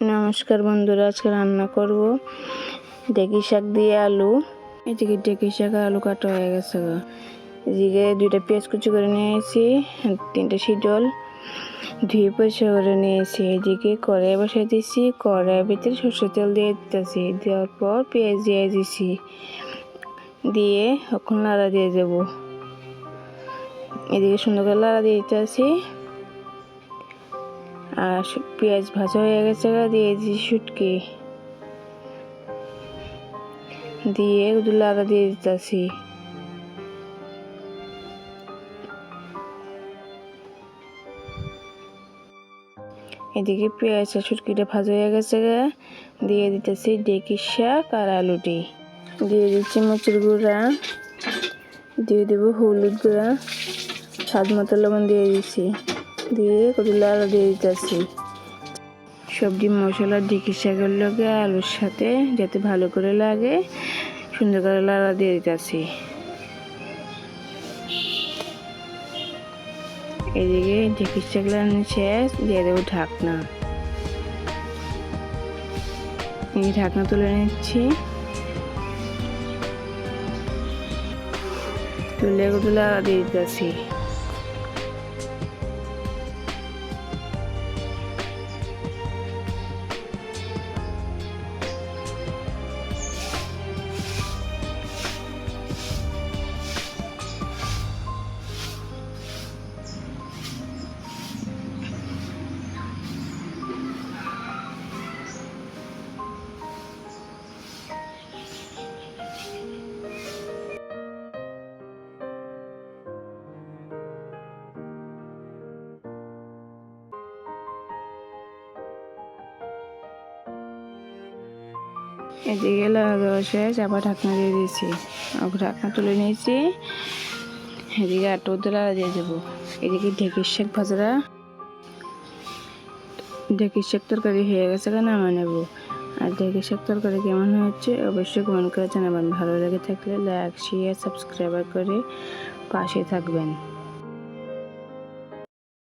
নমস্কার বন্ধুরা, আজকে রান্না করব। ডেকি শাক দিয়ে আলু। এদিকে ডেকি শাক আলু কাটা হয়ে গেছে গো। এদিকে দুইটা পেঁয়াজ কুচি করে নিয়েছি, তিনটে শীতল ধুয়ে পরিষ্কার করে নিয়েছি। এদিকে কড়াই বসাই দিয়েছি, কড়াইয়ের ভিতরে সর্ষের তেল দিয়ে দিতেছি। দেওয়ার পর পেঁয়াজ দিয়ে দিছি। দিয়ে এখন নাড়া দিয়ে দেবো। এদিকে সুন্দর করে লাড়া দিয়ে দিতেছি। আর পেঁয়াজ ভাজা হয়ে গেছে দিয়ে দিয়েছি শুটকি। দিয়ে লাড়া দিয়ে দিতেছি। এদিকে পেঁয়াজ আর শুটকিটা ভাজা হয়ে গেছে দিয়ে দিতেছি ডেকি শাক আর আলুটি দিয়ে দিচ্ছি মরিচের গুঁড়া। দিয়ে দেবো হলুদ গুঁড়া। স্বাদ মতো লবণ দিয়ে দিচ্ছি। দিয়ে কত লাড়া দিয়ে দিতেছি। সবজি, মশলা শাকের লগে আলুর সাথে যাতে ভালো করে লাগে, সুন্দর করে লাড়া দিয়ে দিতেছি। এদিকে লাগানো শেষ দিয়ে দেবো ঢাকনা। এই ঢাকনা তুলে নিচ্ছি। তুলে লাড়া দিয়ে দিতেছি। এদিকে লাগা দেওয়া শেষ আবার ঢাকনা দিয়ে দিয়েছি ঢাকনা তুলে নিয়েছি, এদিকে আটো দিলা দিয়ে দেবো। এদিকে ঢেকির শাক ভাজারা। ঢেকির শাক তরকারি হয়ে গেছে কেন নামা নেব? আর ঢেকির শাক তরকারি কেমন হচ্ছে অবশ্যই কমেন্ট করে জানাবেন। ভালো লেগে থাকলে লাইক শেয়ার সাবস্ক্রাইবার করে পাশে থাকবেন।